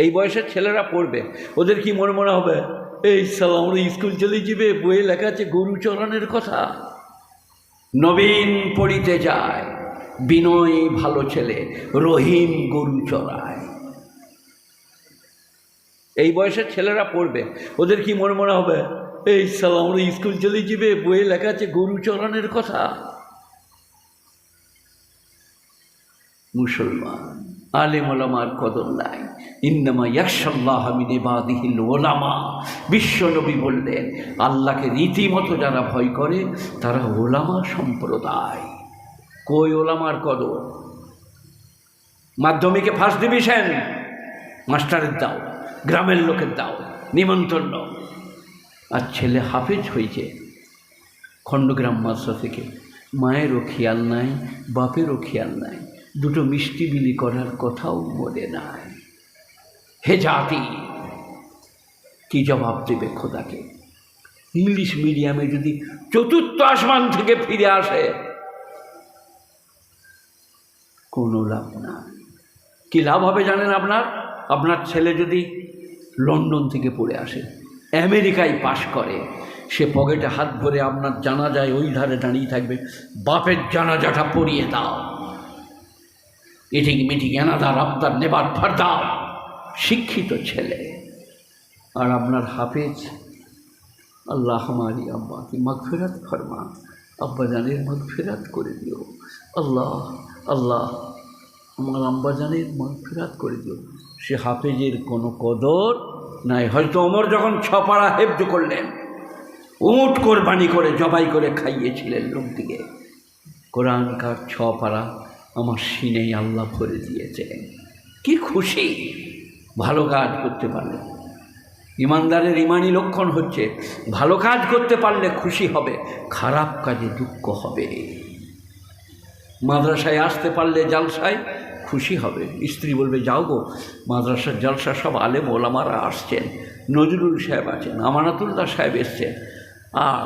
এই বয়সের ছেলেরা পড়বে। ওদের কি মনে মনে হবে? এই সাল আমরা স্কুল চলে যাবে, বইয়ে লেখা আছে গরু চড়ানোর কথা। নবীন পড়িতে যায়, বিনয় ভালো ছেলে, রহিম গরু চড়ায়। এই বয়সের ছেলেরা পড়বে। ওদের কি মনে মনে হবে? এই সাল আমরা স্কুল চলে যাবে, বইয়ে লেখা আছে গরু চড়ানোর কথা। মুসলমান। আলেম ওলামার কদর নাই। ইন্নামা ইয়াকশাল্লাহ মিন ইবাদিহিল ওলামা। বিশ্বনবী বললেন, আল্লাহকে রীতিমতো যারা ভয় করে, তারা ওলামা সম্প্রদায়। কই ওলামার কদর? মাধ্যমিকে ফার্স্ট ডিভিশন মাস্টারের দাও, গ্রামের লোকের দাও, নিমন্ত্রণ। আর ছেলে হাফেজ হয়েছে, খণ্ডগ্রাম মাদ্রাসা থেকে। মায়েরও খেয়াল নাই, বাপেরও খেয়াল নাই। দুটো মিষ্টি বিলি করার কথাও মনে নাই। হে জাতি, কি জবাব দেবে খোদাকে? ইংলিশ মিডিয়ামে যদি চতুর্থ আসমান থেকে ফিরে আসে, কোনো লাভ না কি লাভ হবে জানেন আপনার? আপনার ছেলে যদি লন্ডন থেকে পড়ে আসে, আমেরিকায় পাশ করে, সে পকেটে হাত ভরে আপনার জানা যায় ওই ধারে দাঁড়িয়ে থাকবে, বাপের জানাজাটা পরিয়ে দাও। এটিং মিটিং এনাদার আবদার নেবার ফারদার শিক্ষিত ছেলে। আর আপনার হাফেজ, আল্লাহ আমারি আব্বা কি মাগফিরাত ফরমা আব্বা জানের মাগফিরাত করে দিও। আল্লাহ আল্লাহ আমার আব্বা জানের মাগফিরাত করে দিও। সে হাফেজের কোনো কদর নাই। হয়তো অমর যখন ছপাড়া হেফজ করলেন, উট কোরবানি করে জবাই করে খাইয়েছিলেন লোকদিকে কোরআনকার ছ পাড়া আমার সিনেই আল্লাহ ভরে দিয়েছে কি খুশি। ভালো কাজ করতে পারলে। ইমানদারের ইমানি লক্ষণ হচ্ছে, ভালো কাজ করতে পারলে খুশি হবে, খারাপ কাজে দুঃখ হবে। মাদ্রাসায় আসতে পারলে জালসায় খুশি হবে। স্ত্রী বলবে, যাও গো, মাদ্রাসার জালসা সব আলেম ওলামারা আসছেন, নজরুল সাহেব আছেন, আমানাতুল্লাহ সাহেব এসছেন। আর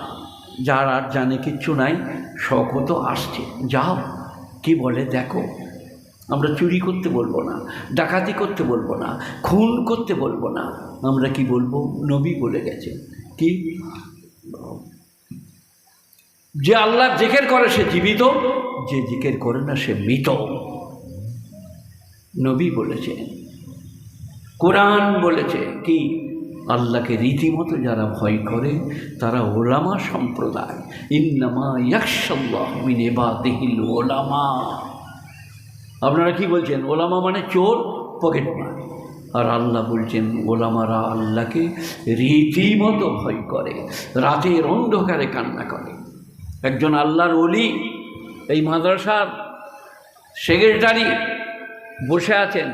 যার আর জানে কিচ্ছু নাই শখও তো আসছে। যাও। কি বলে? দেখো, আমরা চুরি করতে বলব না, ডাকাতি করতে বলব না, খুন করতে বলব না। আমরা কি বলব? নবী বলে গেছে কি? যে আল্লাহ জেকের করে সে জীবিত, যে জিকের করে না সে মৃত। নবী বলেছে কোরআন বলেছে কি? আল্লাহকে রীতিমতো যারা ভয় করে, তারা ওলামা সম্প্রদায়। ইন্নামা ইয়াকশাল্লাহ মিনে বা দেহিল ওলামা। আপনারা কি বলছেন? ওলামা মানে চোর? পকেট মার। আর আল্লাহ বলছেন, ওলামারা আল্লাহকে রীতিমতো ভয় করে, রাতের অন্ধকারে কান্না করে। একজন আল্লাহর অলি এই মাদ্রাসার সেক্রেটারি বসে আছেন।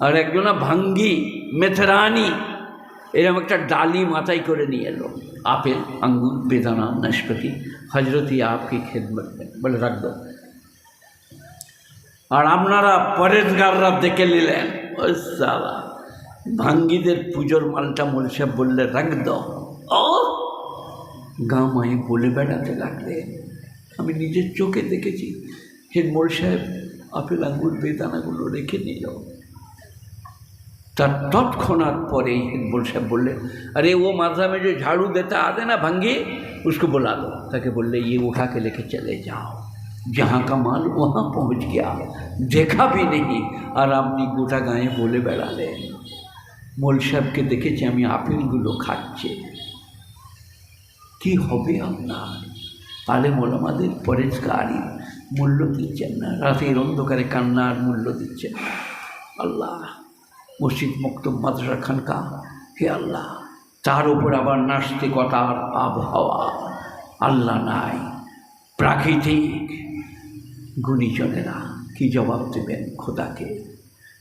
আর একজনা ভাঙ্গি, মেথরানি এরকম একটা ডালি মাথায় করে নিয়ে এলো। আপেল, আঙ্গুর, বেদানা, নাশপাতি, হজরতি আপকে में বলে রাখব আর আপনারা পরেশগাররা দেখে নিলেন ভাঙ্গিদের পুজোর মালটা মলসা বললে রাখ দাও ও? গামাই বলে বেড়াতে লাগলেন আমি নিজের চোখে দেখেছি। হেডমোল সাহেব আপেল, আঙ্গুর, বেদানাগুলো রেখে নিল। তার তৎক্ষণাৎ পরে हेडबोल साहब बोले अरे वो माथा में जो झाड़ू देता आते ना भंगी उसको बुला लो ताकि बोले ये उठा के लेके चले जाओ जहाँ का माल वहाँ पहुँच गया देखा भी नहीं আর আপনি গোটা গায়ে বলে বেড়ালেন মোল সাহেবকে দেখেছি আমি আপেলগুলো খাচ্ছে কি হবে আপনার আলে মোলামাদের পরেজগারি মূল্য দিচ্ছেন না রাতের অন্ধকারে কান্নার মূল্য দিচ্ছেন না আল্লাহ মসজিদ মক্তব মাদ্রাসা খানকা। হে আল্লাহ, তার উপর আবার নাস্তিকতার আবহাওয়া। আল্লাহ নাই, প্রাকৃতিক গুণীজনেরা কি জবাব দেবেন খোদাকে?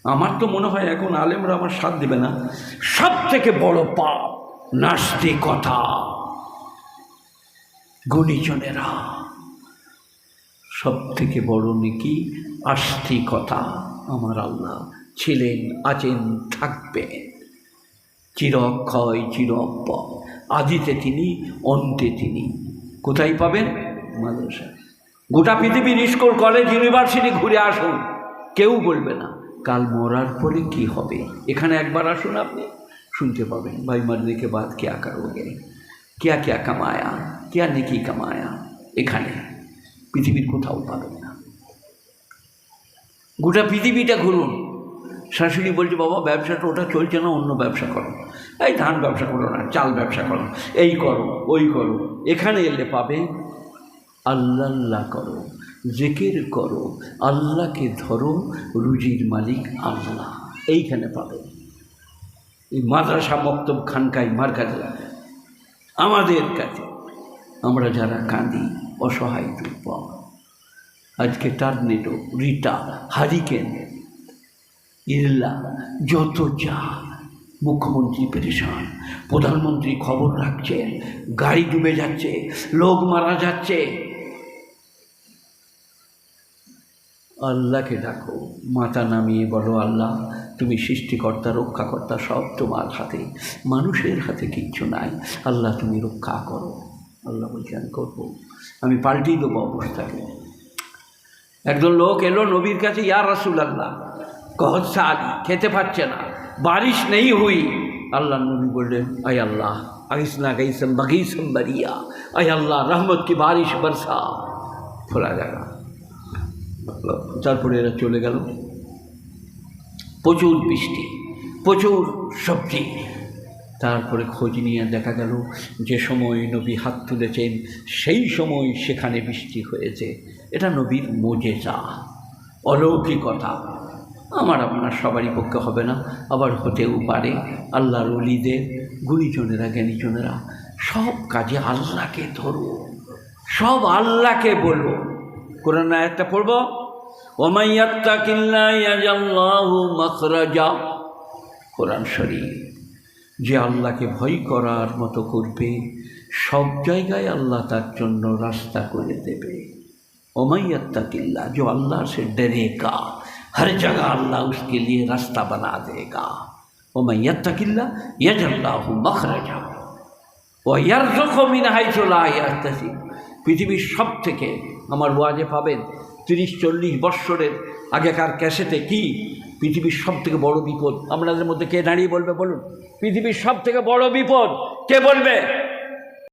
আমার তো মনে হয় এখন আলেমরা আমার সাথ দেবে না। সব থেকে বড় পাপ নাস্তিকতা। গুণীজনেরা সব থেকে বড় নেকি? আস্তিকতা। আমার আল্লাহ ছিলেন, আছেন, থাকবেন। চিরক্ষয় চিরপ আদিতে তিনি, অন্তে তিনি। কোথায় পাবেন? মাদ্রাসা গোটা পৃথিবীর স্কুল কলেজ ইউনিভার্সিটি ঘুরে আসুন। কেউ বলবে না, কাল মরার পরে কি হবে? এখানে একবার আসুন আপনি। শুনতে পাবেন, ভাই মরনে বাদ কে আকার কেয়া কেয়া কামায়া কেয়া क्या নেকি কামায়া এখানে। পৃথিবীর কোথাও পাবেন না। গোটা পৃথিবীটা ঘুরুন। শাশুড়ি বলছে, বাবা ব্যবসাটা ওটা চলছে না, অন্য ব্যবসা করো। এই ধান ব্যবসা করো না, চাল ব্যবসা করো, এই করো, ওই করো। এখানে এলে পাবে আল্লাহ আল্লাহ করো, জেকের করো, আল্লাহকে ধরো, রুজির মালিক আল্লাহ। এইখানে পাবে। এই মাদ্রাসা মক্তব খানকাই মার লাগে আমাদের কাছে, আমরা যারা কাঁদি, অসহায়, দুর্বল, আজকে টার্নেডো, রিটা, হারিকেন ইল্লা, যত যা, মুখ্যমন্ত্রী পেরেশান প্রধানমন্ত্রী খবর রাখছে, গাড়ি ডুবে যাচ্ছে, লোক মারা যাচ্ছে। আল্লাহকে ডাকো, মাথা নামিয়ে বলো, আল্লাহ, তুমি সৃষ্টিকর্তা, রক্ষাকর্তা, সব তোমার হাতে। মানুষের হাতে কিচ্ছু নাই। আল্লাহ, তুমি রক্ষা করো। আল্লাহ বলছে, আমি করব। আমি পাল্টিয়ে দেবো অবস্থাকে। একজন লোক এলো, নবীর কাছে, ইয়া রাসুল আল্লাহ কহত সালি খেতে পাচ্ছে না। বারিশ নেই হুই। আল্লাহ নবী বললেন, আয় আল্লাহ, আইসনা গাইসম বাগিসম বারিয়া। আয় আল্লাহ, রহমত কি বারিশ বর্ষা। খোলা জায়গা। তারপরে এরা চলে গেল। প্রচুর বৃষ্টি, প্রচুর সবজি। তারপরে খোঁজ নিয়ে দেখা গেল যে সময় নবী হাত তুলেছেন, সেই সময় সেখানে বৃষ্টি হয়েছে। এটা নবীর মোজেজা, অলৌকিকতা। আমার আপনার সবারই পক্ষে হবে না। আবার হতেও পারে, আল্লাহর অলিদের গুণীজনেরা, জ্ঞানীজনেরা, সব কাজে আল্লাহকে ধরো। সব আল্লাহকে বলব। কোরআন একটা পড়ব? ওমাইয়াত্তাকিল্লাহরাজা কোরআন শরীফ, যে আল্লাহকে ভয় করার মতো করবে, সব জায়গায় আল্লাহ তার জন্য রাস্তা করে দেবে। ওমাইয়াত্তাকিল্লা যে আল্লাহ সে ডেরেকা। हर जगह अल्लाह उसके लिए रास्ता बना देगा ओमैत्तकिल्ला यजल्लाह मखरजा ও ইয়ারজমিন হাইচলা ইয়াস্তাসি পৃথিবীর সব থেকে আমার ওয়াজে পাবেন তিরিশ চল্লিশ বৎসরের আগেকার ক্যাসেটে কি পৃথিবীর সব থেকে বড় বিপদ আপনাদের মধ্যে কে দাঁড়িয়ে বলবে বলুন পৃথিবীর সব থেকে বড় বিপদ কে বলবে